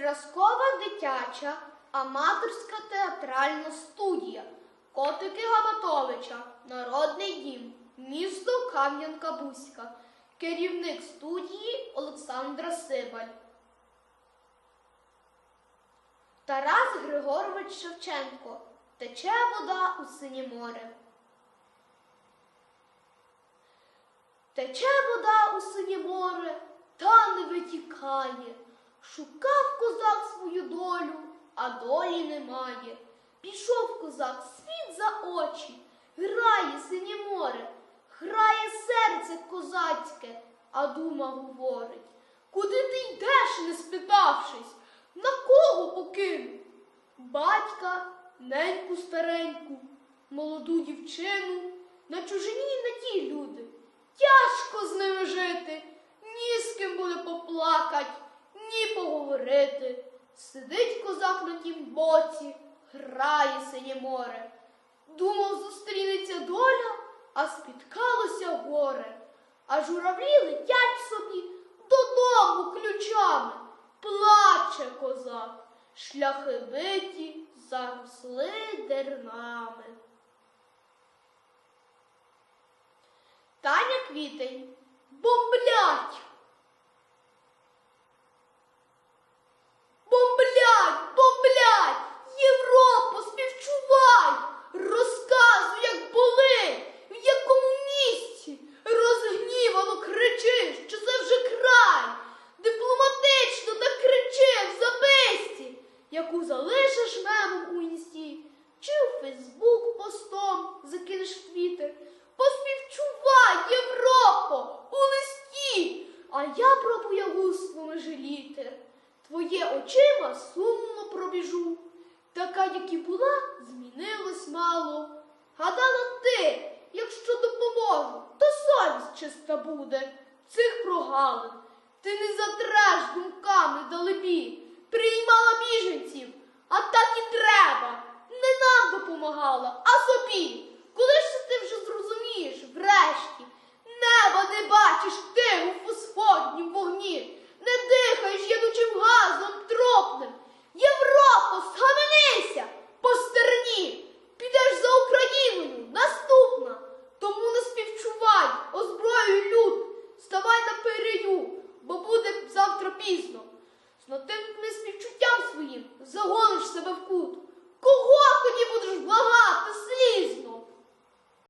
Зразкова дитяча аматорська театральна студія Котики Габатовича, Народний дім, місто Кам'янка-Бузька, керівник студії Олександра Сибаль. Тарас Григорович Шевченко. Тече вода у синє море. Тече вода у синє море, та не витікає. Шукав козак свою долю, а долі немає. Пішов козак світ за очі, грає синє море, грає серце козацьке, а дума говорить. Куди ти йдеш, не спитавшись, на кого покинув? Батька, неньку стареньку, молоду дівчину, на чужині на ті люди. Поговорити. Сидить козак на тім боці, грає синє море. Думав, зустрінеться доля, а спіткалося горе. А журавлі летять собі додому ключами. Плаче козак, шляхи биті, заросли дернами. Таня квітень. Бомблять, яку залишиш мемом у інсті, чи у Фейсбук постом закинеш в Твіттер. Поспівчувай, Європо, у листі, а я про боягузтво жаліти. Твоє очима сумно пробіжу. Така, як і була, змінилось мало. Гадала ти, якщо допоможу, то совість чиста буде цих прогалин. Ти не затреш думками далебі, допомагала, а собі. Коли ж ти вже зрозумієш, врешті, неба не бачиш ти у фосфорнім вогні, не дихаєш ядучим газом тропним. Європо, схаменися, постерні, підеш за Україною, наступна. Тому не співчувай, озброюй люд, ставай на перею, бо буде завтра пізно. З тим співчуттям своїм загониш себе в кут.